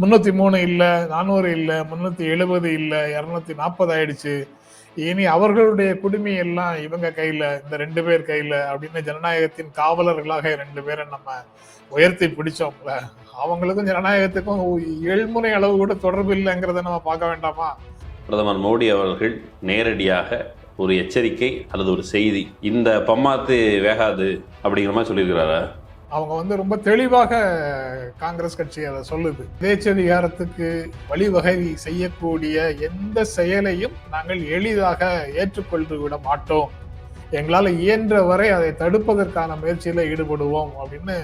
முந்நூற்றி மூணு இல்லை நானூறு இல்லை முந்நூற்றி எழுபது இல்லை இரநூத்தி நாற்பது ஆயிடுச்சு. இனி அவர்களுடைய குடுமி எல்லாம் இவங்க கையில் இந்த ரெண்டு பேர் கையில் அப்படின்னு ஜனநாயகத்தின் காவலர்களாக ரெண்டு பேரை நம்ம உயர்த்தி பிடிச்சோம்ல அவங்களுக்கும் ஜனநாயகத்துக்கும் ஏழ்முறை அளவு கூட தொடர்பு இல்லைங்கிறத நம்ம பார்க்க வேண்டாமா? பிரதமர் மோடி அவர்கள் நேரடியாக ஒரு எச்சரிக்கை அல்லது ஒரு செய்தி இந்த பம்மாத்து வேகாது அப்படிங்கிற மாதிரி சொல்லியிருக்கிறாரா? அவங்க வந்து ரொம்ப தெளிவாக காங்கிரஸ் கட்சி அதை சொல்லுது. தேச்சதிகாரத்துக்கு வழிவகை செய்யக்கூடிய எந்த செயலையும் நாங்கள் எளிதாக ஏற்றுக்கொண்டு விட மாட்டோம். எங்களால் இயன்ற வரை அதை தடுப்பதற்கான முயற்சியில ஈடுபடுவோம் அப்படின்னு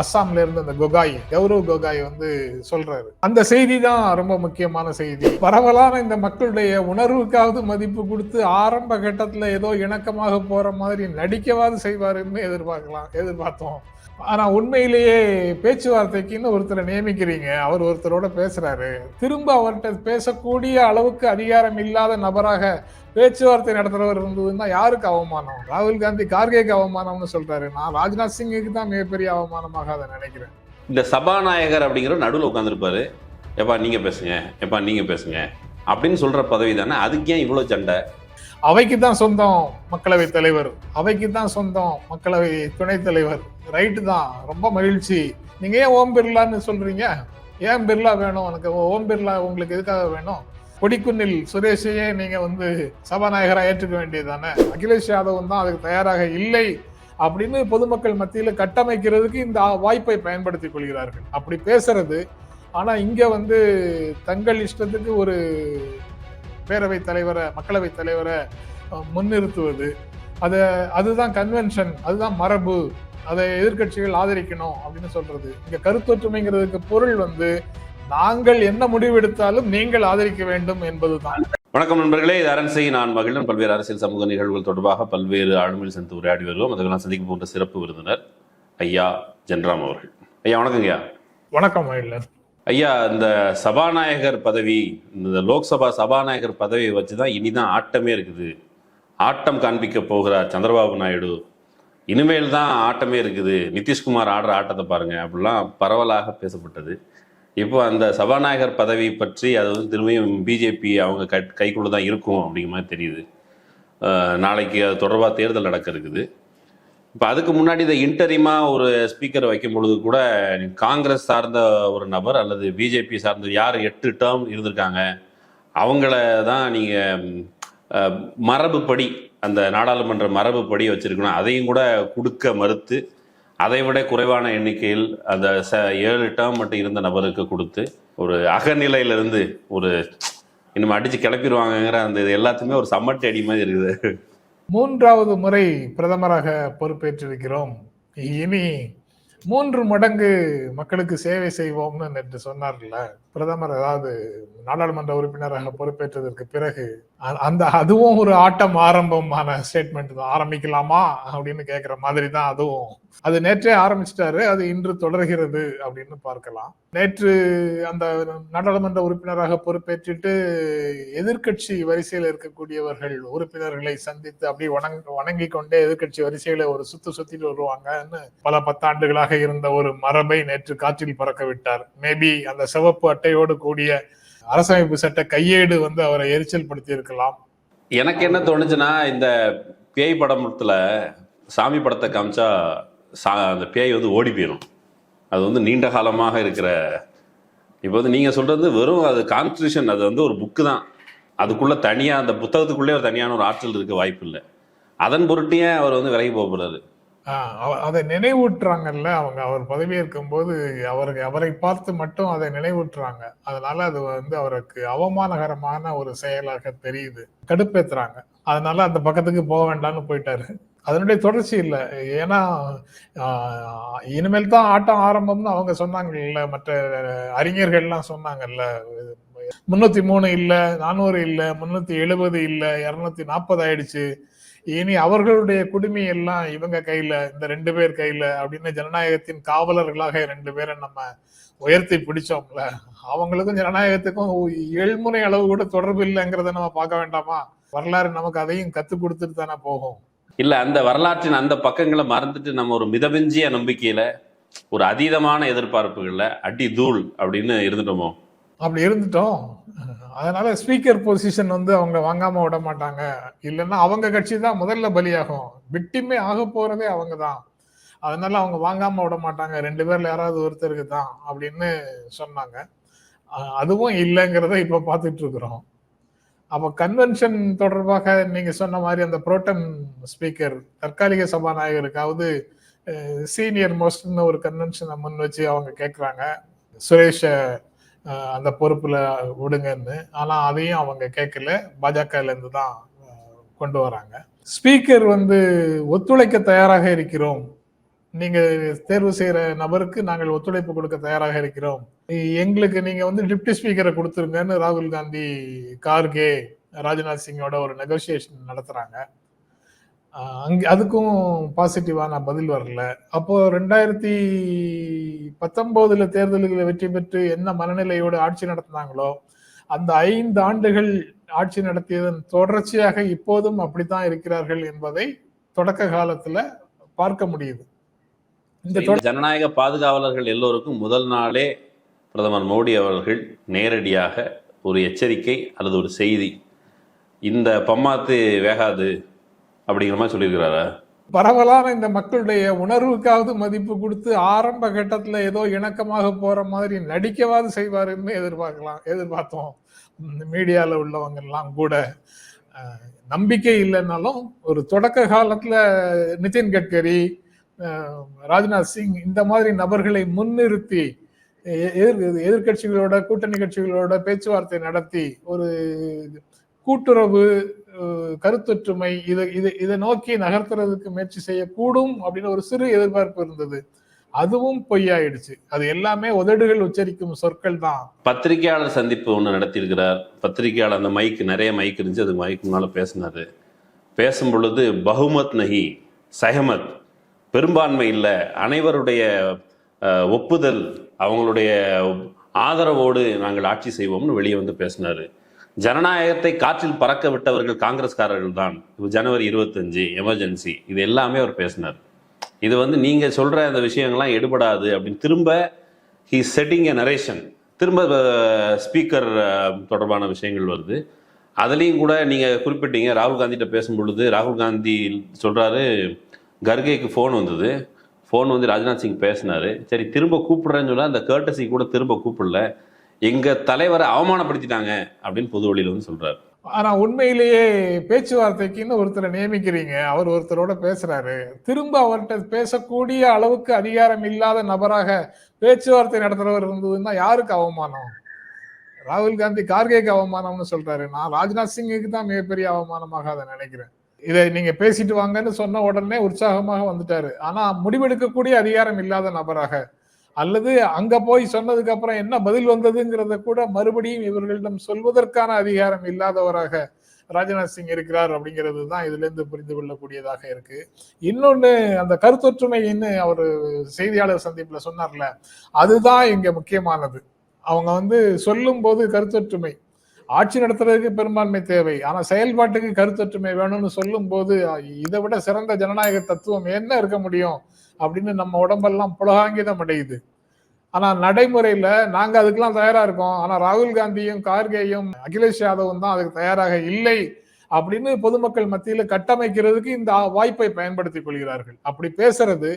அஸ்ஸாம்ல இருந்து அந்த கொகாய் கௌரவ் கொகாய் வந்து சொல்றாரு. அந்த செய்தி தான் ரொம்ப முக்கியமான செய்தி. பரவலான இந்த மக்களுடைய உணர்வுக்காவது மதிப்பு கொடுத்து ஆரம்ப கட்டத்துல ஏதோ இணக்கமாக போற மாதிரி நடிக்கவாது செய்வாருன்னு எதிர்பார்க்கலாம் எதிர்பார்த்தோம். ஆனா உண்மையிலேயே பேச்சுவார்த்தைக்குன்னு ஒருத்தரை நியமிக்கிறீங்க. அவர் ஒருத்தரோட பேசுறாரு. திரும்ப அவர்கிட்ட பேசக்கூடிய அளவுக்கு அதிகாரம் இல்லாத நபராக பேச்சுவார்த்தை நடத்துறவர் இருந்ததுன்னா யாருக்கு அவமானம்? ராகுல் காந்தி கார்கேக்கு அவமானம்னு சொல்றாரு. நான் ராஜ்நாத் சிங்குக்கு தான் மிகப்பெரிய அவமானமாக அதை நினைக்கிறேன். இந்த சபாநாயகர் அப்படிங்கிற நடுவில் உட்காந்துருப்பாரு எப்பா நீங்க பேசுங்க. எப்பா நீங்க பேசுங்க. அப்படின்னு சொல்ற பதவி தானே. அதுக்கு ஏன் இவ்வளோ சண்டை? அவைக்கு தான் சொந்தம் மக்களவை தலைவர். அவைக்கு தான் சொந்தம் மக்களவை துணைத் தலைவர். ரைட்டு தான். ரொம்ப மகிழ்ச்சி. நீங்க ஏன் ஓம் பிர்லான்னு சொல்றீங்க? ஏன் பிர்லா வேணும்? உனக்கு ஓம் பிர்லா உங்களுக்கு எதுக்காக வேணும்? கொடிக்குன்னில் சுரேஷையே நீங்க வந்து சபாநாயகரா ஏற்றுக்க வேண்டியதானே அகிலேஷ் யாதவும் தான் அதுக்கு தயாராக இல்லை அப்படின்னு பொதுமக்கள் மத்தியில் கட்டமைக்கிறதுக்கு இந்த வாய்ப்பை பயன்படுத்திக் கொள்கிறார்கள். அப்படி பேசுறது. ஆனா இங்க வந்து தங்கள் இஷ்டத்துக்கு ஒரு பேரவைத் தலைவரை மக்களவைத் தலைவரை முன்னிறுத்துவது அது அதுதான் கன்வென்ஷன் அதுதான் மரபு. அதை எதிர்க்கட்சிகள் ஆதரிக்கணும் அப்படின்னு சொல்றது. இங்க கருத்தொற்றுமைங்கிறதுக்கு பொருள் வந்து நாங்கள் என்ன முடிவெடுத்தாலும் நீங்கள் ஆதரிக்க வேண்டும் என்பதுதான். வணக்கம் நண்பர்களே இது அரண்சை. நான் மகிழன் பல்வேறு அரசியல் சமூக நிகழ்வுகள் தொடர்பாக பல்வேறு ஆளுமையில் சென்று உரையாடி வருவோம். அதுக்கெல்லாம் சந்திக்க போன்ற சிறப்பு விருந்தினர் ஐயா ஜென்ராம் அவர்கள். ஐயா வணக்கங்கய்யா. வணக்கம் மகிழன் ஐயா இந்த சபாநாயகர் பதவி இந்த லோக்சபா சபாநாயகர் பதவியை வச்சு தான் இனிதான் ஆட்டமே இருக்குது. ஆட்டம் காண்பிக்க போகிறார் சந்திரபாபு நாயுடு. இனிமேல் தான் ஆட்டமே இருக்குது. நிதிஷ்குமார் ஆடுற ஆட்டத்தை பாருங்க. அப்படிலாம் பரவலாக பேசப்பட்டது. இப்போ அந்த சபாநாயகர் பதவி பற்றி அது வந்து திரும்பியும் பிஜேபி அவங்க கை கைக்குள்ள தான் இருக்கும் அப்படிங்கிற மாதிரி தெரியுது. நாளைக்கு அது தொடர்பாக தேர்தல் நடக்க இருக்குது. இப்போ அதுக்கு முன்னாடி இந்த இன்டரிமா ஒரு ஸ்பீக்கர் வைக்கும் பொழுது கூட காங்கிரஸ் சார்ந்த ஒரு நபர் அல்லது பிஜேபி சார்ந்த யார் எட்டு டேர்ம் இருந்திருக்காங்க. அவங்கள தான் நீங்கள் மரபுப்படி அந்த நாடாளுமன்ற மரபுப்படி வச்சிருக்கணும். அதையும் கூட கொடுக்க மறுத்து அதை விட குறைவான எண்ணிக்கையில் அந்த ச ஏழு டேர்ம் மட்டும் இருந்த நபருக்கு கொடுத்து ஒரு அகநிலையிலிருந்து ஒரு இன்னும் அடித்து கிளப்பிடுவாங்கங்கிற அந்த இது எல்லாத்துக்குமே ஒரு சம்மட்டு அடி மாதிரி இருக்குது. மூன்றாவது முறை பிரதமராக பொறுப்பேற்றிருக்கிறோம். இனி மூன்று மடங்கு மக்களுக்கு சேவை செய்வோம்னு நேற்று சொன்னார்ல. பிரதமர் அதாவது நாடாளுமன்ற உறுப்பினராக பொறுப்பேற்றதற்கு பிறகு அந்த அதுவும் ஒரு ஆட்டம் ஆரம்பமான ஸ்டேட்மெண்ட் தான். ஆரம்பிக்கலாமா அப்படின்னு கேட்குற மாதிரி தான் அதுவும். அது நேற்றே ஆரம்பிச்சிட்டாரு அது இன்று தொடர்கிறது அப்படின்னு பார்க்கலாம். நேற்று அந்த நாடாளுமன்ற உறுப்பினராக பொறுப்பேற்றுட்டு எதிர்க்கட்சி வரிசையில் இருக்கக்கூடியவர்கள் உறுப்பினர்களை சந்தித்து அப்படியே வணங்க வணங்கி கொண்டே எதிர்க்கட்சி வரிசையில ஒரு சுத்து சுத்திட்டு வருவாங்கன்னு பல பத்தாண்டுகளாக இருந்த ஒரு மரபை நேற்று காற்றில் பறக்க விட்டார். மேபி அந்த சிவப்பு அட்டையோடு கூடிய அரசமைப்பு சட்ட கையேடு வந்து அவரை எரிச்சல் படுத்தி இருக்கலாம் எனக்கு என்ன தோணுச்சுன்னா இந்த பேய் படத்துல சாமி படத்தை காமிச்சா சா அந்த பேய் வந்து ஓடி போயிடும் அது வந்து நீண்ட காலமாக இருக்கிற இப்போ வந்து நீங்கள் சொல்கிறது வெறும் அது கான்ஸ்டியூஷன் அது வந்து ஒரு புக்கு தான். அதுக்குள்ளே தனியாக அந்த புத்தகத்துக்குள்ளே ஒரு தனியான ஒரு ஆற்றல் இருக்க வாய்ப்பு இல்லை. அதன் பொருட்டியே அவர் வந்து விலகி போக அதை நினைவூட்டுறாங்கல்ல அவங்க. அவர் பதவியேற்கும் போது அவருக்கு அவரை பார்த்து மட்டும் அதை நினைவூட்டுறாங்க. அதனால அது வந்து அவருக்கு அவமானகரமான ஒரு செயலாக தெரியுது. கடுப்பேத்துறாங்க. அதனால அந்த பக்கத்துக்கு போக வேண்டாம்னு போயிட்டாரு. அதனுடைய தொடர்ச்சி இல்லை. ஏன்னா இனிமேல் தான் ஆட்டம் ஆரம்பம்னு அவங்க சொன்னாங்கல்ல. மற்ற அறிஞர்கள்லாம் சொன்னாங்கல்ல. முன்னூத்தி மூணு இல்லை நானூறு இல்லை முன்னூத்தி எழுபது இல்லை இரநூத்தி நாற்பது ஆயிடுச்சு. இனி அவர்களுடைய குடுமி எல்லாம் இவங்க கையில இந்த ரெண்டு பேர் கையில அப்படின்னு ஜனநாயகத்தின் காவலர்களாக ரெண்டு பேரை நம்ம உயர்த்தி பிடிச்சோம்ல அவங்களுக்கும் ஜனநாயகத்துக்கும் ஏழ்முறை அளவு கூட தொடர்பு இல்லைங்கிறத நம்ம பார்க்க வேண்டாமா? வரலாறு நமக்கு அதையும் கத்து கொடுத்துட்டு தானே போகும். இல்லை அந்த வரலாற்றின் அந்த பக்கங்களை மறந்துட்டு நம்ம ஒரு மிதமிஞ்சிய நம்பிக்கையில் ஒரு அதீதமான எதிர்பார்ப்புகள்ல அடி தூள் அப்படின்னு இருந்துட்டோமோ? அப்படி இருந்துட்டோம். அதனால ஸ்பீக்கர் பொசிஷன் வந்து அவங்க வாங்காம விட மாட்டாங்க. இல்லைன்னா அவங்க கட்சி தான் முதல்ல பலியாகும். விக்டிமே ஆக போறதே அவங்க தான். அதனால அவங்க வாங்காம விட மாட்டாங்க. ரெண்டு பேர்ல யாராவது ஒருத்தருக்கு தான் அப்படின்னு சொன்னாங்க. அதுவும் இல்லைங்கிறத இப்ப பார்த்துட்டு இருக்கிறோம். அப்ப கன்வென்ஷன் தொடர்பாக நீங்க சொன்ன மாதிரி அந்த புரோட்டம் ஸ்பீக்கர் தற்காலிக சபாநாயகருக்காவது சீனியர் மோஸ்ட்னு ஒரு கன்வென்ஷனை முன் வச்சு அவங்க கேட்குறாங்க சுரேஷ அந்த பொறுப்புல விடுங்கன்னு. ஆனா அதையும் அவங்க கேட்கல. பாஜகல இருந்து தான் கொண்டு வராங்க. ஸ்பீக்கர் வந்து ஒத்துழைக்க தயாராக இருக்கிறோம். நீங்க தேர்வு செய்யற நபருக்கு நாங்கள் ஒத்துழைப்பு கொடுக்க தயாராக இருக்கிறோம். எங்களுக்கு நீங்க வந்து டிப்டி ஸ்பீக்கரை கொடுத்துருங்கன்னு ராகுல் காந்தி கார்கே ராஜ்நாத் சிங்கோட ஒரு நெகோசியேஷன் நடத்துறாங்க. அங்க அதுக்கும் பாசிட்டிவான பதில் வரல. அப்போ ரெண்டாயிரத்தி பத்தொன்பதுல தேர்தல்களில் வெற்றி பெற்று என்ன மனநிலையோடு ஆட்சி நடத்தினாங்களோ அந்த ஐந்து ஆண்டுகள் ஆட்சி நடத்தியதன் தொடர்ச்சியாக இப்போதும் அப்படித்தான் இருக்கிறார்கள் என்பதை தொடக்க காலத்துல பார்க்க முடியுது. இந்த இந்த ஜனநாயக பாதுகாவலர்கள் எல்லோருக்கும் முதல் நாளே பிரதமர் மோடி அவர்கள் நேரடியாக ஒரு எச்சரிக்கை அல்லது ஒரு செய்தி. இந்த பம்மாத்து வேகாது அப்படிங்கிற மாதிரி சொல்லியிருக்கிறாரா? பரவலான இந்த மக்களுடைய உணர்வுக்காவது மதிப்பு கொடுத்து ஆரம்ப கட்டத்தில் ஏதோ இணக்கமாக போற மாதிரி நடிக்கவாது செய்வாருன்னு எதிர்பார்க்கலாம் எதிர்பார்த்தோம். மீடியாவில் உள்ளவங்கெல்லாம் கூட நம்பிக்கை இல்லைன்னாலும் ஒரு தொடக்க காலத்தில் நிதின் கட்கரி ராஜ்நாத் சிங் இந்த மாதிரி நபர்களை முன்னிறுத்தி எ- எதிர் எதிர்கட்சிகளோட கூட்டணி கட்சிகளோட பேச்சுவார்த்தை நடத்தி ஒரு கூட்டுறவு கருத்தொற்றுமை இதை இது இதை நோக்கி நகர்த்துறதுக்கு முயற்சி செய்யக்கூடும் அப்படின்னு ஒரு சிறு எதிர்பார்ப்பு இருந்தது. அதுவும் பொய்யாயிடுச்சு. அது எல்லாமே உதடுகள் உச்சரிக்கும் சொற்கள் தான். பத்திரிகையாளர் சந்திப்பு ஒன்று நடத்தியிருக்கிறார். பத்திரிகையாளர் அந்த மைக்கு நிறைய மைக் இருந்துச்சு அது மைக்கு முன்னால் பேசினாரு. பேசும் பொழுது பகுமத் நஹி சஹமத் பெரும்பான்மை இல்லை. அனைவருடைய ஒப்புதல் அவங்களுடைய ஆதரவோடு நாங்கள் ஆட்சி செய்வோம்னு வெளியே வந்து பேசினாரு. ஜனநாயகத்தை காற்றில் பறக்க விட்டவர்கள் காங்கிரஸ்காரர்கள் தான் இப்போ ஜனவரி இருபத்தஞ்சு எமர்ஜென்சி இது எல்லாமே அவர் பேசினார். இது வந்து நீங்க சொல்ற அந்த விஷயங்கள்லாம் எடுபடாது அப்படின்னு திரும்ப ஹீ செட்டிங் எ நரேஷன் திரும்ப ஸ்பீக்கர் தொடர்பான விஷயங்கள் வருது. அதுலேயும் கூட நீங்கள் குறிப்பிட்டீங்க ராகுல் காந்திகிட்ட பேசும் பொழுது ராகுல் காந்தி சொல்கிறாரு கர்கேக்கு ஃபோன் வந்தது. ஃபோன் வந்து ராஜ்நாத் சிங் பேசினார். சரி திரும்ப கூப்பிடுறேன்னு சொன்னால் அந்த கேர்டசி கூட திரும்ப கூப்பிடல. எங்கள் தலைவரை அவமானப்படுத்திட்டாங்க அப்படின்னு பொது வழியில் வந்து சொல்கிறாரு ஆனா உண்மையிலேயே பேச்சுவார்த்தைக்குன்னு ஒருத்தரை நியமிக்கிறீங்க. அவர் ஒருத்தரோட பேசுறாரு. திரும்ப அவர்கிட்ட பேசக்கூடிய அளவுக்கு அதிகாரம் இல்லாத நபராக பேச்சுவார்த்தை நடத்துறவர் இருந்ததுன்னா யாருக்கு அவமானம்? ராகுல் காந்தி கார்கேக்கு அவமானம்னு சொல்றாரு. நான் ராஜ்நாத் சிங்குக்கு தான் மிகப்பெரிய அவமானமாக அதை நினைக்கிறேன். இதை நீங்க பேசிட்டு வாங்கன்னு சொன்ன உடனே உற்சாகமாக வந்துட்டாரு. ஆனா முடிவெடுக்கக்கூடிய அதிகாரம் இல்லாத நபராக அல்லது அங்க போய் சொன்னதுக்கு அப்புறம் என்ன பதில் வந்ததுங்கிறத கூட மறுபடியும் இவர்களிடம் சொல்வதற்கான அதிகாரம் இல்லாதவராக ராஜ்நாத் சிங் இருக்கிறார் அப்படிங்கிறது தான் இதுல இருந்து புரிந்து கொள்ளக்கூடியதாக இருக்கு. இன்னொன்னு அந்த கருத்தொற்றுமைன்னு அவர் செய்தியாளர் சந்திப்புல சொன்னார்ல அதுதான் இங்க முக்கியமானது. அவங்க வந்து சொல்லும் போது கருத்தொற்றுமை. ஆட்சி நடத்துறதுக்கு பெரும்பான்மை தேவை. ஆனா செயல்பாட்டுக்கு கருத்தொற்றுமை வேணும்னு சொல்லும் போது இதை விட சிறந்த ஜனநாயக தத்துவம் என்ன இருக்க முடியும்? அப்படின்னு நம்ம உடம்பெல்லாம் புலகாங்கிதம் அடையுது. ஆனா நடைமுறையில நாங்க அதுக்கெல்லாம் தயாரா இருக்கோம். ஆனா ராகுல் காந்தியும் கார்கேயும் அகிலேஷ் யாதவும் தான் அதுக்கு தயாராக இல்லை அப்படின்னு பொதுமக்கள் மத்தியில கட்டமைக்கிறதுக்கு இந்த வாய்ப்பை பயன்படுத்திக் கொள்கிறார்கள். அப்படி பேசுறது.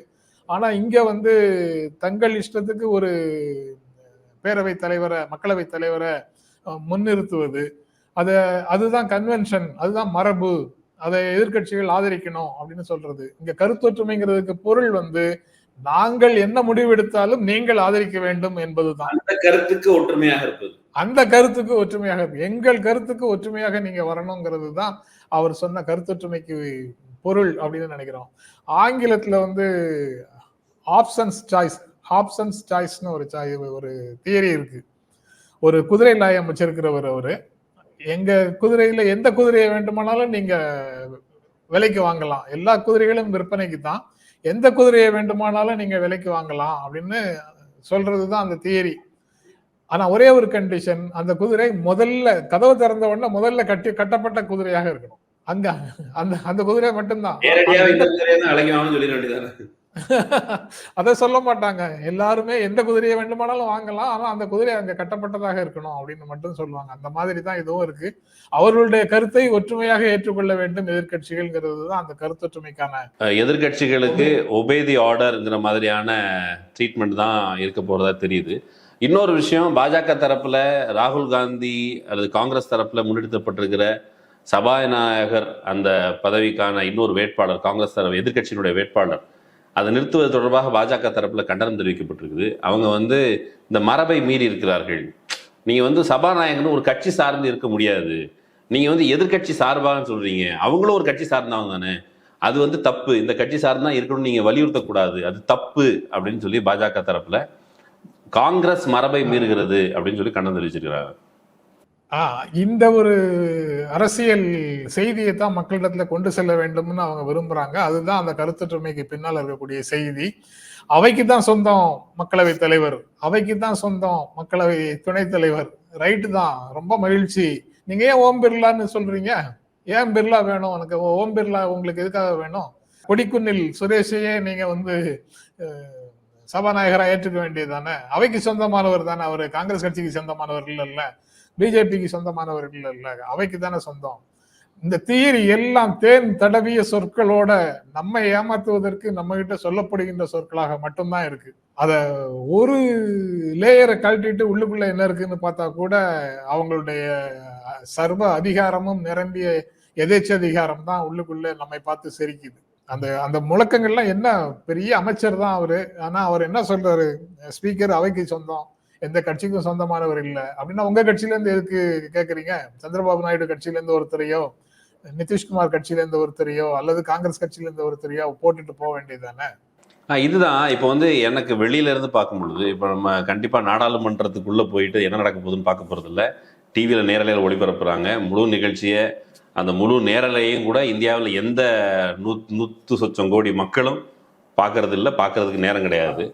ஆனா இங்க வந்து தங்கள் இஷ்டத்துக்கு ஒரு பேரவை தலைவரை மக்களவை தலைவரை முன்னிறுத்துவது. அதை அதுதான் கன்வென்ஷன் அதுதான் மரபு. அதை எதிர்கட்சிகள் ஆதரிக்கணும் அப்படின்னு சொல்றது. இங்க கருத்தொற்றுமைங்கிறதுக்கு பொருள் வந்து நாங்கள் என்ன முடிவெடுத்தாலும் நீங்கள் ஆதரிக்க வேண்டும் என்பதுதான். அந்த கருத்துக்கு ஒற்றுமையாக இருப்பது. அந்த கருத்துக்கு ஒற்றுமையாக எங்கள் கருத்துக்கு ஒற்றுமையாக நீங்க வரணுங்கிறது தான் அவர் சொன்ன கருத்தொற்றுமைக்கு பொருள் அப்படின்னு நினைக்கிறோம். ஆங்கிலத்துல வந்து ஆப்ஷன்ஸ் சாய்ஸ் ஆப்ஷன்ஸ் சாய்ஸ்னு ஒரு சாய் ஒரு தியரி இருக்கு. ஒரு குதிரை லாயம் வச்சிருக்கிறவர் அவரு. எங்க குதிரையில எந்த குதிரையை வேண்டுமானாலும் நீங்க விலைக்கு வாங்கலாம். எல்லா குதிரைகளும் விற்பனைக்கு தான் எந்த குதிரையை வேண்டுமானாலும் நீங்க விலைக்கு வாங்கலாம் அப்படின்னு சொல்றதுதான் அந்த தியரி. ஆனா ஒரே ஒரு கண்டிஷன் அந்த குதிரை முதல்ல கதவு திறந்த உடனே முதல்ல கட்டி கட்டப்பட்ட குதிரையாக இருக்கணும். அங்க அந்த அந்த குதிரை மட்டும்தான். அதை சொல்ல மாட்டாங்க. எல்லாருமே எந்த குதிரையை வேண்டுமானாலும் வாங்கலாம். ஆனா அந்த குதிரை அங்க கட்டப்பட்டதாக இருக்கணும் அப்படின்னு மட்டும் சொல்லுவாங்க. அந்த மாதிரி தான் இதுவும் இருக்கு. அவர்களுடைய கருத்தை ஒற்றுமையாக ஏற்றுக்கொள்ள வேண்டும் எதிர்க்கட்சிகள்ங்கிறது தான் அந்த கருத்தொற்றுமைக்கான அஹ் எதிர்க்கட்சிகளுக்கு ஒபேதி ஆர்டர்ங்கிற மாதிரியான ட்ரீட்மெண்ட் தான் இருக்க போறதா தெரியுது. இன்னொரு விஷயம் பாஜக தரப்புல ராகுல் காந்தி அல்லது காங்கிரஸ் தரப்புல முன்னெடுக்கப்பட்டிருக்கிற சபாநாயகர் அந்த பதவிக்கான இன்னொரு வேட்பாளர் காங்கிரஸ் தரப்பு எதிர்க்கட்சியினுடைய வேட்பாளர் அதை நிறுத்துவது தொடர்பாக பாஜக தரப்புல கண்டனம் தெரிவிக்கப்பட்டிருக்குது. அவங்க வந்து இந்த மரபை மீறி இருக்கிறார்கள். நீங்க வந்து சபாநாயகர்னு ஒரு கட்சி சார்ந்து இருக்க முடியாது. நீங்க வந்து எதிர்க்கட்சி சார்பாகன்னு சொல்றீங்க. அவங்களும் ஒரு கட்சி சார்ந்தவங்க தானே. அது வந்து தப்பு. இந்த கட்சி சார்ந்தா இருக்கணும் இருக்கணும்னு நீங்க வலியுறுத்தக்கூடாது. அது தப்பு அப்படின்னு சொல்லி பாஜக தரப்புல காங்கிரஸ் மரபை மீறுகிறது அப்படின்னு சொல்லி கண்டனம் தெரிவிச்சிருக்கிறாங்க. இந்த ஒரு அரசியல் செய்தியை தான் மக்களிடத்துல கொண்டு செல்ல வேண்டும்னு அவங்க விரும்புறாங்க. அதுதான் அந்த கருத்தொற்றுமைக்கு பின்னால் இருக்கக்கூடிய செய்தி. அவைக்கு தான் சொந்தம் மக்களவை தலைவர். அவைக்கு தான் சொந்தம் மக்களவை துணைத் தலைவர். ரைட்டு தான். ரொம்ப மகிழ்ச்சி. நீங்க ஏன் ஓம் பிர்லான்னு சொல்றீங்க? ஏன் பிர்லா வேணும்? எனக்கு ஓம் பிர்லா உங்களுக்கு எதுக்காக வேணும்? கொடிக்குன்னில் சுரேஷையே நீங்க வந்து சபாநாயகராக சபாநாயகரா ஏற்றுக்க வேண்டியது தானே? அவைக்கு சொந்தமானவர் தானே அவரு? காங்கிரஸ் கட்சிக்கு சொந்தமானவர் இல்லைல்ல பிஜேபிக்கு சொந்தமானவர்கள் இல்லை அவைக்கு தானே சொந்தம். இந்த தியரி எல்லாம் தேன் தடவிய சொற்களோட நம்மை ஏமாத்துவதற்கு நம்ம கிட்ட சொல்லப்படுகின்ற சொற்களாக மட்டும்தான் இருக்கு. அத ஒரு லேயரை கழட்டிட்டு உள்ளுக்குள்ள என்ன இருக்குன்னு பார்த்தா கூட அவங்களுடைய சர்வ அதிகாரமும் நிரம்பிய எதேச்சதிகாரம் தான் உள்ளுக்குள்ள நம்மை பார்த்து சிரிக்குது. அந்த அந்த முழக்கங்கள்லாம் என்ன பெரிய அமைச்சர் தான் அவரு. ஆனா அவர் என்ன சொல்றாரு? ஸ்பீக்கர் அவைக்கு சொந்தம். எந்த கட்சிக்கும் சொந்தமானவர் இல்லை. அப்படின்னா உங்க கட்சியில இருந்து எதுக்கு கேக்குறீங்க? சந்திரபாபு நாயுடு கட்சியில இருந்து ஒருத்தரையோ நிதிஷ்குமார் கட்சியில இருந்து ஒருத்தரையோ அல்லது காங்கிரஸ் கட்சியில இருந்து ஒருத்தரையோ போட்டுட்டு போக வேண்டியதுதானே? இதுதான். இப்போ வந்து எனக்கு வெளியில இருந்து பார்க்கும் பொழுது இப்போ நம்ம கண்டிப்பா நாடாளுமன்றத்துக்குள்ள போயிட்டு என்ன நடக்க போகுதுன்னு பார்க்க போறது இல்லை டிவியில நேரலையில் ஒளிபரப்புறாங்க. முழு நிகழ்ச்சியை அந்த முழு நேரலையும் கூட இந்தியாவில் எந்த நூ நூத்து சொச்சம் கோடி மக்களும் பார்க்கறது இல்லை பார்க்கறதுக்கு நேரம் கிடையாது.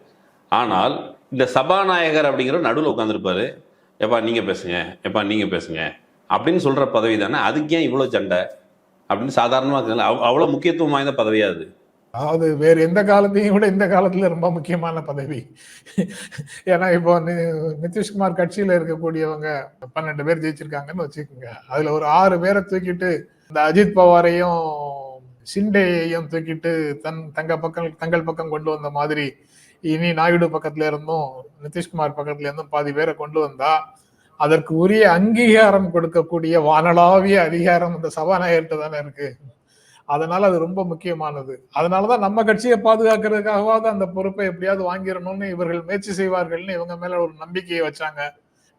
ஆனால் இந்த சபாநாயகர் அப்படிங்கிற நடுவில் உட்காந்துருப்பாரு எப்பா நீங்க பேசுங்க. எப்பா நீங்க பேசுங்க. அப்படின்னு சொல்ற பதவி தானே? அதுக்கு ஏன் இவ்வளோ சண்டை? அப்படின்னு சாதாரணமாக அவ்வளோ முக்கியத்துவம் வாய்ந்த பதவியா அது? அதாவது வேற எந்த காலத்தையும் விட இந்த காலத்துல ரொம்ப முக்கியமான பதவி. ஏன்னா இப்போ நிதிஷ்குமார் கட்சியில இருக்கக்கூடியவங்க பன்னெண்டு பேர் ஜெயிச்சிருக்காங்கன்னு வச்சுக்கோங்க. அதுல ஒரு ஆறு பேரை தூக்கிட்டு இந்த அஜித் பவாரையும் சிண்டேயையும் தூக்கிட்டு தன் தங்க பக்கம் தங்கள் பக்கம் கொண்டு வந்த மாதிரி இனி நாயுடு பக்கத்துல இருந்தும் நிதிஷ்குமார் பக்கத்துல இருந்தும் பாதி பேரை கொண்டு வந்தா அதற்கு உரிய அங்கீகாரம் கொடுக்கக்கூடிய வானளாவிய அதிகாரம் இந்த சபாநாயகர்கிட்ட தானே இருக்கு. அதனால அது ரொம்ப முக்கியமானது. அதனாலதான் நம்ம கட்சியை பாதுகாக்கிறதுக்காகவாவது அந்த பொறுப்பை எப்படியாவது வாங்கிடணும்னு இவர்கள் முயற்சி செய்வார்கள்னு இவங்க மேல ஒரு நம்பிக்கையை வச்சாங்க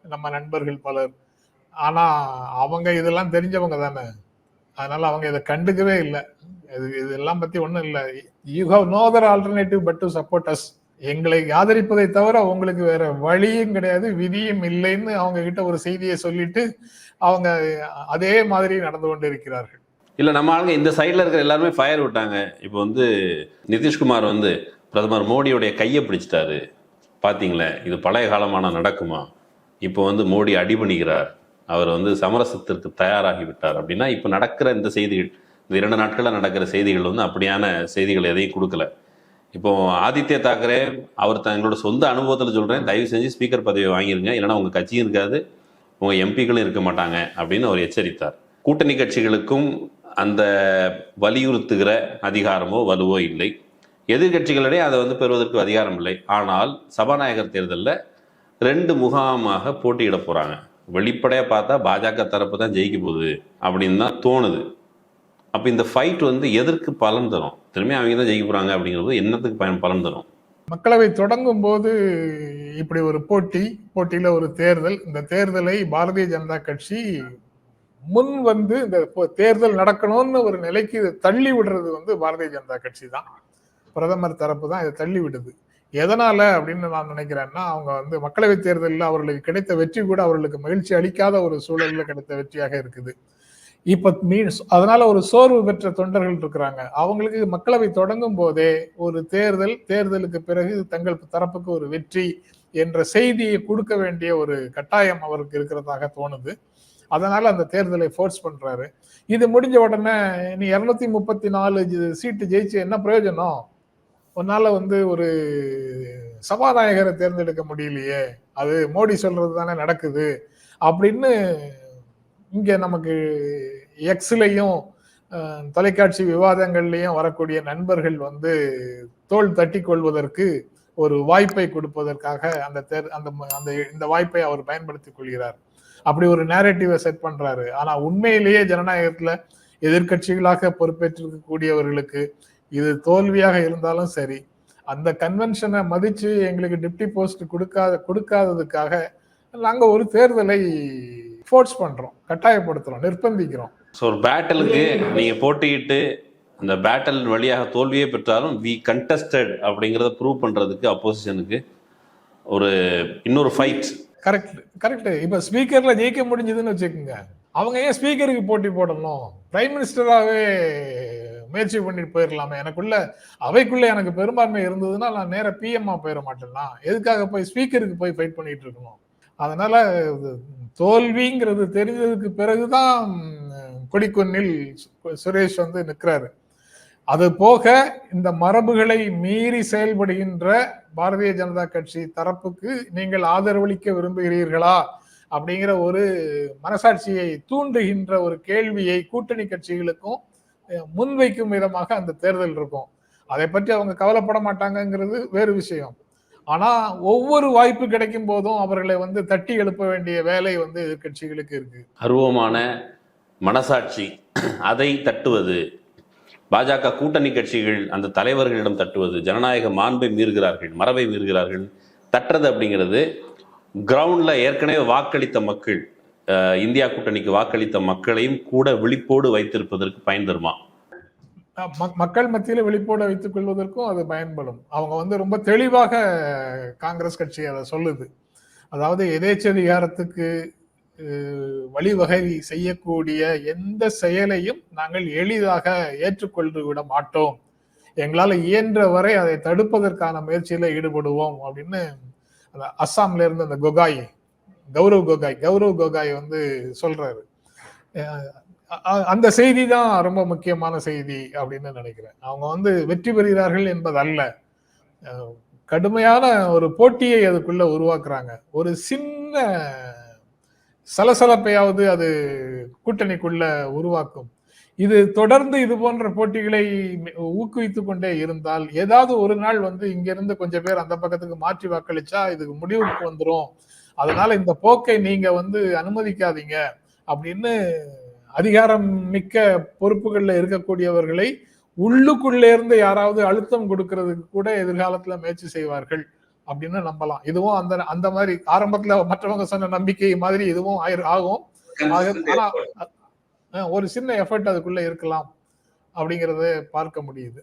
நம்ம நண்பர்கள் பலர். ஆனா அவங்க இதெல்லாம் தெரிஞ்சவங்க தானே. அதனால அவங்க இதை கண்டுக்கவே இல்லை. இது இதெல்லாம் பத்தி ஒண்ணும் இல்லை. You have no other alternative but to support us எங்களை ஆதரிப்பதை தவிர உங்களுக்கு வேற வழியும் கிடையாது விதியும் இல்லைன்னு அவங்க கிட்ட ஒரு செய்தியை சொல்லிட்டு அவங்க அதே மாதிரி நடந்து கொண்டு இருக்கிறார்கள் இல்ல நம்ம ஆளுங்க இந்த சைடில் இருக்கிற எல்லாருமே ஃபயர் விட்டாங்க. இப்போ வந்து நிதிஷ்குமார் வந்து பிரதமர் மோடியுடைய கையை பிடிச்சிட்டாரு. பாத்தீங்களே? இது பழைய காலமான நடக்குமா? இப்போ வந்து மோடி அடிபணிகிறார். அவர் வந்து சமரசத்திற்கு தயாராகி விட்டார். அப்படின்னா இப்போ நடக்கிற இந்த செய்திகள் இந்த இரண்டு நாட்களில் நடக்கிற செய்திகள் வந்து அப்படியான செய்திகள் எதையும் கொடுக்கல. இப்போ ஆதித்ய தாக்கரே அவர் தங்களோட சொந்த அனுபவத்தில் சொல்றேன். தயவு செஞ்சு ஸ்பீக்கர் பதவியை வாங்கிருங்க. இல்லைன்னா உங்க கட்சியும் இருக்காது. உங்க எம்பிக்களும் இருக்க மாட்டாங்க அப்படின்னு அவர் எச்சரித்தார். கூட்டணி கட்சிகளுக்கும் அந்த வலியுறுத்துகிற அதிகாரமோ வலுவோ இல்லை. எதிர்கட்சிகளிடையே அதை வந்து பெறுவதற்கு அதிகாரம் இல்லை. ஆனால் சபாநாயகர் தேர்தலில் ரெண்டு முகாமாக போட்டியிட போகிறாங்க வெளிப்படையாக பார்த்தா பாஜக தரப்பு தான் ஜெயிக்க போகுது அப்படின்னு தான் தோணுது. அப்போ இந்த ஃபைட் வந்து எதற்கு பலன் தரும்? திரும்பி அவங்க தான் ஜெயிக்க போறாங்க அப்படிங்கிறது என்னத்துக்கு பயன் பலன் தரும்? மக்களவை தொடங்கும் போது இப்படி ஒரு போட்டி போட்டியில ஒரு தேர்தல் இந்த தேர்தலை பாரதிய ஜனதா கட்சி முன் வந்து இந்த தேர்தல் நடக்கணும்னு ஒரு நிலைக்கு இதை தள்ளி விடுறது வந்து பாரதிய ஜனதா கட்சி தான். பிரதமர் தரப்பு தான் இதை தள்ளி விடுது. எதனால அப்படின்னு நான் நினைக்கிறேன்னா அவங்க வந்து மக்களவை தேர்தலில் அவர்களுக்கு கிடைத்த வெற்றி கூட அவர்களுக்கு மகிழ்ச்சி அளிக்காத ஒரு சூழலில் கிடைத்த வெற்றியாக இருக்குது. இப்ப மீன் அதனால ஒரு சோர்வு பெற்ற தொண்டர்கள் இருக்கிறாங்க. அவங்களுக்கு மக்களவை தொடங்கும் போதே ஒரு தேர்தல் தேர்தலுக்கு பிறகு தங்கள் தரப்புக்கு ஒரு வெற்றி என்ற செய்தியை கொடுக்க வேண்டிய ஒரு கட்டாயம் அவருக்கு இருக்கிறதாக தோணுது. அதனால அந்த தேர்தலை ஃபோர்ஸ் பண்றாரு. இது முடிஞ்ச உடனே நீ இரநூத்தி முப்பத்தி நாலு சீட்டு ஜெயிச்சு என்ன பிரயோஜனம்? உன்னால வந்து ஒரு சபாநாயகரை தேர்ந்தெடுக்க முடியலையே. அது மோடி சொல்றது தானே நடக்குது. அப்படின்னு இங்கே நமக்கு எக்ஸ்லையும் தொலைக்காட்சி விவாதங்கள்லையும் வரக்கூடிய நண்பர்கள் வந்து தோள் தட்டி கொள்வதற்கு ஒரு வாய்ப்பை கொடுப்பதற்காக அந்த தேர் அந்த அந்த இந்த வாய்ப்பை அவர் பயன்படுத்திக் கொள்கிறார். அப்படி ஒரு நேரட்டிவை செட் பண்றாரு. ஆனா உண்மையிலேயே ஜனநாயகத்துல எதிர்க்கட்சிகளாக பொறுப்பேற்றிருக்கக்கூடியவர்களுக்கு இது தோல்வியாக இருந்தாலும் சரி அந்த கன்வென்ஷனை மதிச்சு எங்களுக்கு டிப்டி போஸ்ட் கொடுக்காத கொடுக்காததுக்காக நாங்கள் ஒரு தேர்தலை ஃபோர்ஸ் பண்றோம் கட்டாயப்படுத்துறோம் நிர்பந்திக்கிறோம். ஸோ ஒரு பேட்டலுக்கு நீங்க போட்டியிட்டு அந்த பேட்டல் வழியாக தோல்வியே பெற்றாலும் வி கண்டஸ்டட் அப்படிங்கிறத ப்ரூவ் பண்றதுக்கு அப்போசிஷனுக்கு ஒரு இன்னொரு ஃபைட் கரெக்ட் கரெக்ட் இப்ப ஸ்பீக்கர்ல ஜெயிக்க முடிஞ்சதுன்னு வச்சுக்கோங்க. அவங்க ஏன் ஸ்பீக்கருக்கு போட்டி போடணும்? பிரைம் மினிஸ்டராகவே முயற்சி பண்ணிட்டு போயிடலாமே எனக்குள்ள அவைக்குள்ள எனக்கு பெரும்பான்மை இருந்ததுன்னா நான் நேர பிஎம்ஆ போயிட மாட்டேன்னா எதுக்காக போய் ஸ்பீக்கருக்கு போய் ஃபைட் பண்ணிட்டு இருக்கணும்? அதனால தோல்விங்கிறது தெரிஞ்சதுக்கு பிறகுதான் கொடிக்குன்னில் சுரேஷ் வந்து நிற்கிறாரு அது போக இந்த மரபுகளை மீறி செயல்படுகின்ற பாரதிய ஜனதா கட்சி தரப்புக்கு நீங்கள் ஆதரவளிக்க விரும்புகிறீர்களா? அப்படிங்கிற ஒரு மனசாட்சியை தூண்டுகின்ற ஒரு கேள்வியை கூட்டணி கட்சிகளுக்கும் முன்வைக்கும் விதமாக அந்த தேர்தல் இருக்கும். அதை பற்றி அவங்க கவலைப்பட மாட்டாங்கங்கிறது வேறு விஷயம். ஆனா ஒவ்வொரு வாய்ப்பு கிடைக்கும் போதும் அவர்களை வந்து தட்டி எழுப்ப வேண்டிய வேலை வந்து எதிர்கட்சிகளுக்கு இருக்கு. அருவமான மனசாட்சி அதை தட்டுவது. பாஜக கூட்டணி கட்சிகள் அந்த தலைவர்களிடம் தட்டுவது. ஜனநாயக மாண்பை மீறுகிறார்கள் மரபை மீறுகிறார்கள். தட்டுறது அப்படிங்கிறது கிரவுண்ட்ல ஏற்கனவே வாக்களித்த மக்கள் இந்தியா கூட்டணிக்கு வாக்களித்த மக்களையும் கூட விழிப்போடு வைத்திருப்பதற்கு பயன் தருமா? மக்கள் மத்தியில வெளிப்போட வைத்துக் கொள்வதற்கும் அது பயன்படும். அவங்க வந்து ரொம்ப தெளிவாக காங்கிரஸ் கட்சி அதை சொல்லுது. அதாவது எதேச்சதிகாரத்துக்கு வழிவகை செய்யக்கூடிய எந்த செயலையும் நாங்கள் எளிதாக ஏற்றுக்கொண்டு விட மாட்டோம். எங்களால் இயன்ற வரை அதை தடுப்பதற்கான முயற்சியில ஈடுபடுவோம் அப்படின்னு அந்த அஸ்ஸாம்ல இருந்து அந்த கொகாய் கௌரவ் கோகாய் கௌரவ் கோகாய் வந்து சொல்றாரு. அந்த செய்தி தான் ரொம்ப முக்கியமான செய்தி அப்படின்னு நினைக்கிறேன். அவங்க வந்து வெற்றி பெறுகிறார்கள் என்பதல்ல. கடுமையான ஒரு போட்டியை அதுக்குள்ள உருவாக்குறாங்க. ஒரு சின்ன சலசலப்பையாவது அது கூட்டணிக்குள்ள உருவாக்கும். இது தொடர்ந்து இது போன்ற போட்டிகளை ஊக்குவித்து கொண்டே இருந்தால் ஏதாவது ஒரு நாள் வந்து இங்கிருந்து கொஞ்சம் பேர் அந்த பக்கத்துக்கு மாற்றி வாக்களிச்சா இதுக்கு முடிவுக்கு வந்துடும் அதனால இந்த போக்கை நீங்க வந்து அனுமதிக்காதீங்க அப்படின்னு அதிகாரம் மிக்க பொறுப்புகள்ல இருக்கக்கூடியவர்களை உள்ளுக்குள்ளே இருந்து யாராவது அழுத்தம் கொடுக்கறதுக்கு கூட எதிர்காலத்துல முயற்சி செய்வார்கள் அப்படின்னு நம்பலாம். இதுவும் அந்த அந்த மாதிரி ஆரம்பத்துல மற்றவங்க சொன்ன நம்பிக்கை மாதிரி இதுவும் ஆகும். ஆக- ஆனா ஒரு சின்ன எஃபர்ட் அதுக்குள்ள இருக்கலாம் அப்படிங்கறத பார்க்க முடியுது.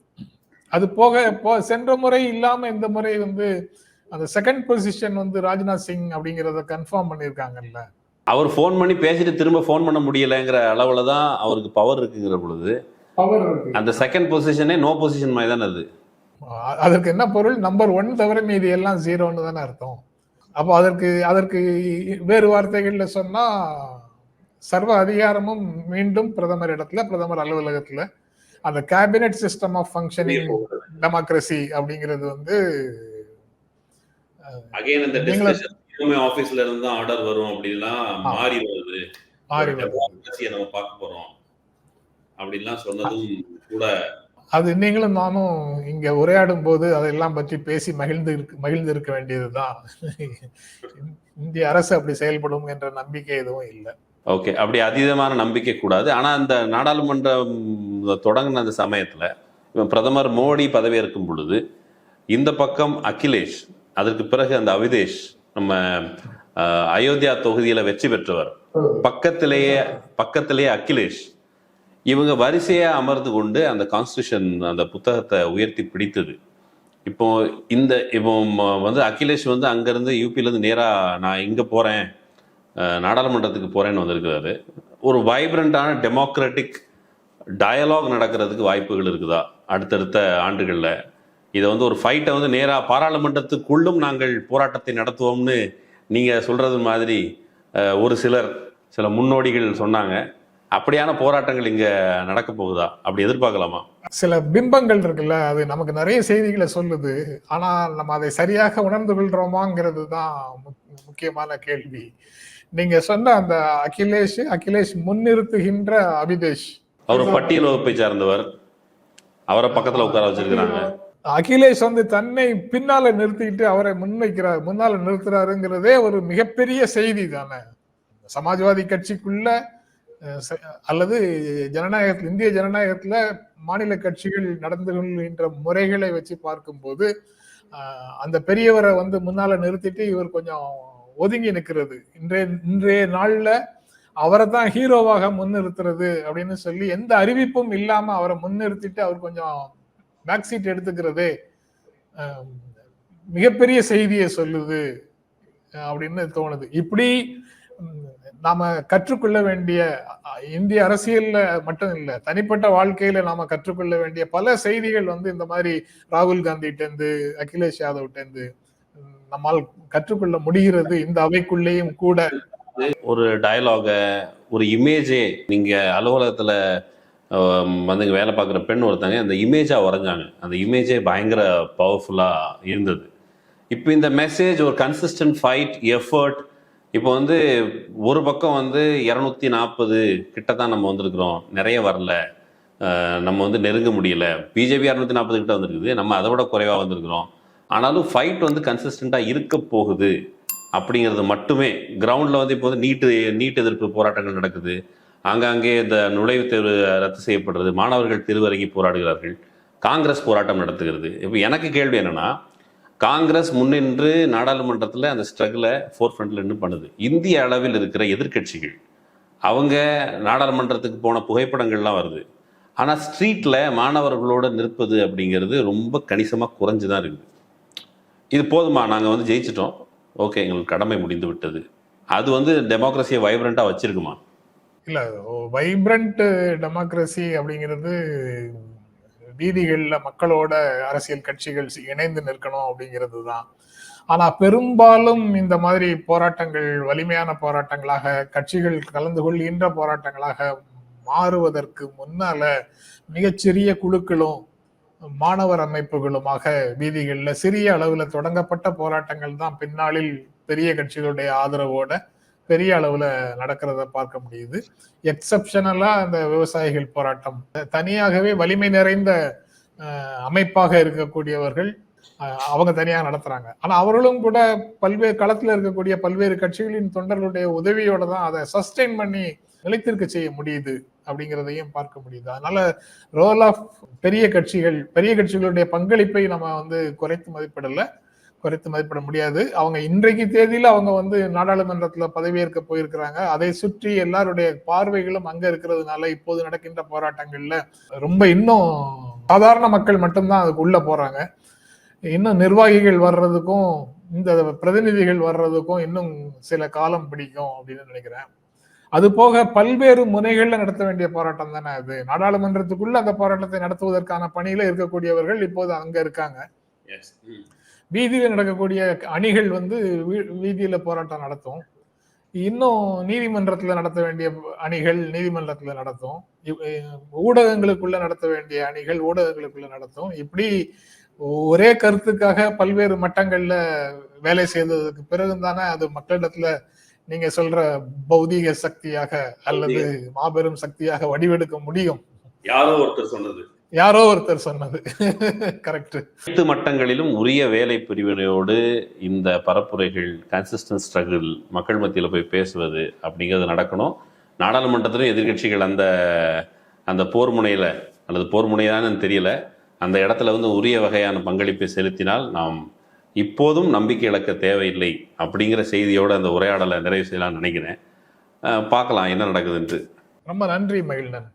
அது போக சென்ற முறை இல்லாம இந்த முறை வந்து அந்த செகண்ட் பொசிஷன் வந்து ராஜ்நாத் சிங் அப்படிங்கறத கன்ஃபார்ம் பண்ணியிருக்காங்கல்ல. அவர் ஃபோன் பண்ணி பேசிட்டு திரும்ப ஃபோன் பண்ண முடியலைங்கிற அளவுல தான் அவருக்கு பவர் இருக்குங்கிற பொழுது அந்த செகண்ட் பொசிஷனே நோ பொசிஷன் மாதிரி தானே அது. அதற்கு என்ன பொருள்? நம்பர் ஒன் தவிர மீதி எல்லாம் ஜீரோன்னு தானே அர்த்தம். அப்போ அதற்கு அதற்கு வேறு வார்த்தைகள்ல சொன்னா சர்வ அதிகாரமும் மீண்டும் பிரதமர் இடத்துல பிரதமர் அலுவலகத்துல அந்த cabinet system of functioning democracy அப்படிங்கிறது வந்து இனிமே ஆபீஸ்ல இருந்து தான் ஆர்டர் வரும் அப்படிலாம் ஆ. மாறி வருது. மாறி வருது. நம்ம பார்க்க போறோம். அப்படிலாம் சொன்னதும் கூட அது நீங்களும் நானும் இங்க உரையாடும் போது அதெல்லாம் பற்றி பேசி மகிழ்ந்து இருக்க மகிழ்ந்து இருக்க வேண்டியதுதான். இந்திய அரசு அப்படி செயல்படும் என்ற நம்பிக்கை எதுவும் இல்லை. ஓகே அப்படி அதீதமான நம்பிக்கை கூடாது. ஆனா இந்த நாடாளுமன்றம் தொடங்கின அந்த சமயத்துல பிரதமர் மோடி பதவியேற்கும் பொழுது இந்த பக்கம் அகிலேஷ் அதற்கு பிறகு அந்த அவிதேஷ் நம்ம அயோத்தியா தொகுதியில வெற்றி பெற்றவர். பக்கத்திலேயே பக்கத்திலேயே அகிலேஷ். இவங்க வரிசையா அமர்ந்து கொண்டு அந்த கான்ஸ்டியூஷன் அந்த புத்தகத்தை உயர்த்தி பிடித்தது. இப்போ இந்த இப்போ வந்து அகிலேஷ் வந்து அங்கேருந்து யூபியிலேருந்து நேராக நான் இங்கே போகிறேன் நாடாளுமன்றத்துக்கு போகிறேன்னு வந்திருக்கிறாரு. ஒரு வைப்ரண்டான டெமோக்ராட்டிக் டயலாக் நடக்கிறதுக்கு வாய்ப்புகள் இருக்குதா? அடுத்தடுத்த ஆண்டுகளில். இதை வந்து ஒரு ஃபைட்டை வந்து நேராக பாராளுமன்றத்துக்குள்ளும் நாங்கள் போராட்டத்தை நடத்துவோம்னு நீங்கள் சொல்றது மாதிரி ஒரு சிலர் சில முன்னோடிகள் சொன்னாங்க. அப்படியான போராட்டங்கள் இங்க நடக்க போகுதா? அப்படி எதிர்பார்க்கலாமா? சில பிம்பங்கள் இருக்குல்ல அது நமக்கு நிறைய செய்திகளை சொல்லுது. ஆனா நம்ம அதை சரியாக உணர்ந்து கொள்றோமாங்கிறது தான் முக்- முக்கியமான கேள்வி. நீங்க சொன்ன அந்த அகிலேஷ் அகிலேஷ் முன்னிறுத்துகின்ற அபிதேஷ். அவர் பட்டியல் வகுப்பை சார்ந்தவர். அவரை பக்கத்துல உட்கார வச்சிருக்கிறாங்க. அகிலேஷ் வந்து தன்னை பின்னால நிறுத்திட்டு அவரை முன்வைக்கிறார் முன்னால நிறுத்துறாருங்கிறதே ஒரு மிகப்பெரிய செய்தி தானே. சமாஜ்வாதி கட்சிக்குள்ள ச- அல்லது ஜனநாயகத்தில் இந்திய ஜனநாயகத்துல மாநில கட்சிகள் நடந்து கொள்கின்ற முறைகளை வச்சு பார்க்கும்போது அந்த பெரியவரை வந்து முன்னால நிறுத்திட்டு இவர் கொஞ்சம் ஒதுங்கி நிற்கிறது இன்றைய இன்றைய நாள்ல அவரை தான் ஹீரோவாக முன்னிறுத்துறது அப்படின்னு சொல்லி எந்த அறிவிப்பும் இல்லாம அவரை முன்னிறுத்திட்டு அவர் கொஞ்சம் பேக் சீட் எடுத்துக்கிறதே மிகப்பெரிய செய்தியை சொல்லுது அப்படின்னு தோணுது. இப்படி நாம கற்றுக்கொள்ள வேண்டிய இந்திய அரசியல்ல மட்டும் இல்ல தனிப்பட்ட வாழ்க்கையில நாம கற்றுக்கொள்ள வேண்டிய பல செய்திகள் வந்து இந்த மாதிரி ராகுல் காந்திட்டேந்து அகிலேஷ் யாதவ்ட்டேந்து நம்மால் கற்றுக்கொள்ள முடிகிறது இந்த அவைக்குள்ளேயும் கூட. ஒரு டயலாக ஒரு இமேஜே நீங்க அலுவலகத்துல வந்து இங்கே வேலை பார்க்குற பெண் ஒருத்தங்க அந்த இமேஜாக வரைஞ்சாங்க அந்த இமேஜே பயங்கர பவர்ஃபுல்லாக இருந்தது. இப்போ இந்த மெசேஜ் ஒரு கன்சிஸ்டன்ட் ஃபைட் எஃபர்ட் இப்போ வந்து ஒரு பக்கம் வந்து இரநூத்தி நாற்பது கிட்ட தான் நம்ம வந்திருக்கிறோம். நிறைய வரல. நம்ம வந்து நெருங்க முடியல. பிஜேபி இரநூத்தி நாற்பது கிட்ட வந்திருக்குது. நம்ம அதை விட குறைவாக வந்திருக்கிறோம். ஆனாலும் ஃபைட் வந்து கன்சிஸ்டண்ட்டாக இருக்க போகுது. அப்படிங்கிறது மட்டுமே. கிரவுண்டில் வந்து இப்போ வந்து நீட்டு நீட் எதிர்ப்பு போராட்டங்கள் நடக்குது. ஆங்காங்கே இந்த நுழைவுத் தேர்வு ரத்து செய்யப்படுறது. மாணவர்கள் திருவரங்கி போராடுகிறார்கள். காங்கிரஸ் போராட்டம் நடத்துகிறது. இப்போ எனக்கு கேள்வி என்னென்னா காங்கிரஸ் முன்னின்று நாடாளுமன்றத்தில் அந்த ஸ்ட்ரகிளை ஃபோர் ஃப்ரண்ட்ல நின்று பண்ணுது. இந்திய அளவில் இருக்கிற எதிர்க்கட்சிகள் அவங்க நாடாளுமன்றத்துக்கு போன புகைப்படங்கள்லாம் வருது. ஆனால் ஸ்ட்ரீட்டில் மாணவர்களோடு நிற்பது அப்படிங்கிறது ரொம்ப கணிசமாக குறைஞ்சு தான் இருக்குது. இது போதுமா? நாங்கள் வந்து ஜெயிச்சிட்டோம். ஓகே எங்களுக்கு கடமை முடிந்து விட்டது. அது வந்து டெமோக்ரஸியை வைப்ரண்ட்டாக வச்சுருக்குமா? இல்ல வைப்ரண்ட் டெமோக்ரஸி அப்படிங்கிறது வீதிகளில் மக்களோட அரசியல் கட்சிகள் இணைந்து நிற்கணும் அப்படிங்கிறது தான். ஆனா பெரும்பாலும் இந்த மாதிரி போராட்டங்கள் வலிமையான போராட்டங்களாக கட்சிகள் கலந்து கொள்கின்ற போராட்டங்களாக மாறுவதற்கு முன்னால மிகச்சிறிய குழுக்களும் மாணவர் அமைப்புகளுமாக வீதிகளில் சிறிய அளவில் தொடங்கப்பட்ட போராட்டங்கள் தான் பின்னாளில் பெரிய கட்சிகளுடைய ஆதரவோட பெரிய அளவுல நடக்கிறத பார்க்க முடியுது. எக்ஸப்ஷனலா அந்த விவசாயிகள் போராட்டம். தனியாகவே வலிமை நிறைந்த அமைப்பாக இருக்கக்கூடியவர்கள் அவங்க தனியாக நடத்துறாங்க. ஆனா அவர்களும் கூட பல்வேறு களத்துல இருக்கக்கூடிய பல்வேறு கட்சிகளின் தொண்டர்களுடைய உதவியோட தான் அதை சஸ்டெயின் பண்ணி நிலைத்திருக்க செய்ய முடியுது அப்படிங்கிறதையும் பார்க்க முடியுது. அதனால ரோல் ஆஃப் பெரிய கட்சிகள் பெரிய கட்சிகளுடைய பங்களிப்பை நம்ம வந்து குறைத்து மதிப்பிடலை. குறைத்து மதிப்பிட முடியாது. அவங்க இன்றைக்கு தேதியில் அவங்க வந்து நாடாளுமன்றத்தில் பதவியேற்க போயிருக்கிறாங்க. அதை சுற்றி எல்லாருடைய பார்வைகளும் அங்க இருக்கிறதுனால இப்போது நடக்கின்ற போராட்டங்கள்ல ரொம்ப இன்னும் சாதாரண மக்கள் மட்டும்தான் அதுக்கு உள்ள போறாங்க. இன்னும் நிர்வாகிகள் வர்றதுக்கும் இந்த பிரதிநிதிகள் வர்றதுக்கும் இன்னும் சில காலம் பிடிக்கும் அப்படின்னு நினைக்கிறேன். அது போக பல்வேறு முனைகள்ல நடத்த வேண்டிய போராட்டம் தானே அது. நாடாளுமன்றத்துக்குள்ள அந்த போராட்டத்தை நடத்துவதற்கான பணியில இருக்கக்கூடியவர்கள் இப்போது அங்க இருக்காங்க. வீதியில நடக்கக்கூடிய அணிகள் வந்து வீதியில போராட்டம் நடத்தும். இன்னும் நீதிமன்றத்துல நடத்த வேண்டிய அணிகள் நீதிமன்றத்துல நடத்தும். ஊடகங்களுக்குள்ள நடத்த வேண்டிய அணிகள் ஊடகங்களுக்குள்ள நடத்தும். இப்படி ஒரே கருத்துக்காக பல்வேறு மட்டங்கள்ல வேலை செய்ததுக்கு பிறகு தானே அது மக்களிடத்துல நீங்க சொல்ற பௌதீக சக்தியாக அல்லது மாபெரும் சக்தியாக வடிவெடுக்க முடியும். யாரோ ஒருத்தர் சொன்னது. யாரோ ஒருத்தர் சொன்னது. கரெக்ட் அனைத்து மட்டங்களிலும் உரிய வேலை பிரிவினையோடு இந்த பரப்புரைகள் கன்சிஸ்டன்ட் ஸ்ட்ரகிள் மக்கள் மத்தியில் போய் பேசுவது அப்படிங்கிறது நடக்கணும். நாடாளுமன்றத்திலும் எதிர்க்கட்சிகள் அந்த அந்த போர் முனையில் அல்லது போர் முனையான்னு தெரியல அந்த இடத்துல வந்து உரிய வகையான பங்களிப்பை செலுத்தினால் நாம் இப்போதும் நம்பிக்கை இழக்க தேவையில்லை அப்படிங்கிற செய்தியோட அந்த உரையாடலை நிறைவு செய்யலாம்னு நினைக்கிறேன். பார்க்கலாம் என்ன நடக்குதுன்ட்டு. ரொம்ப நன்றி மகிழ்நன்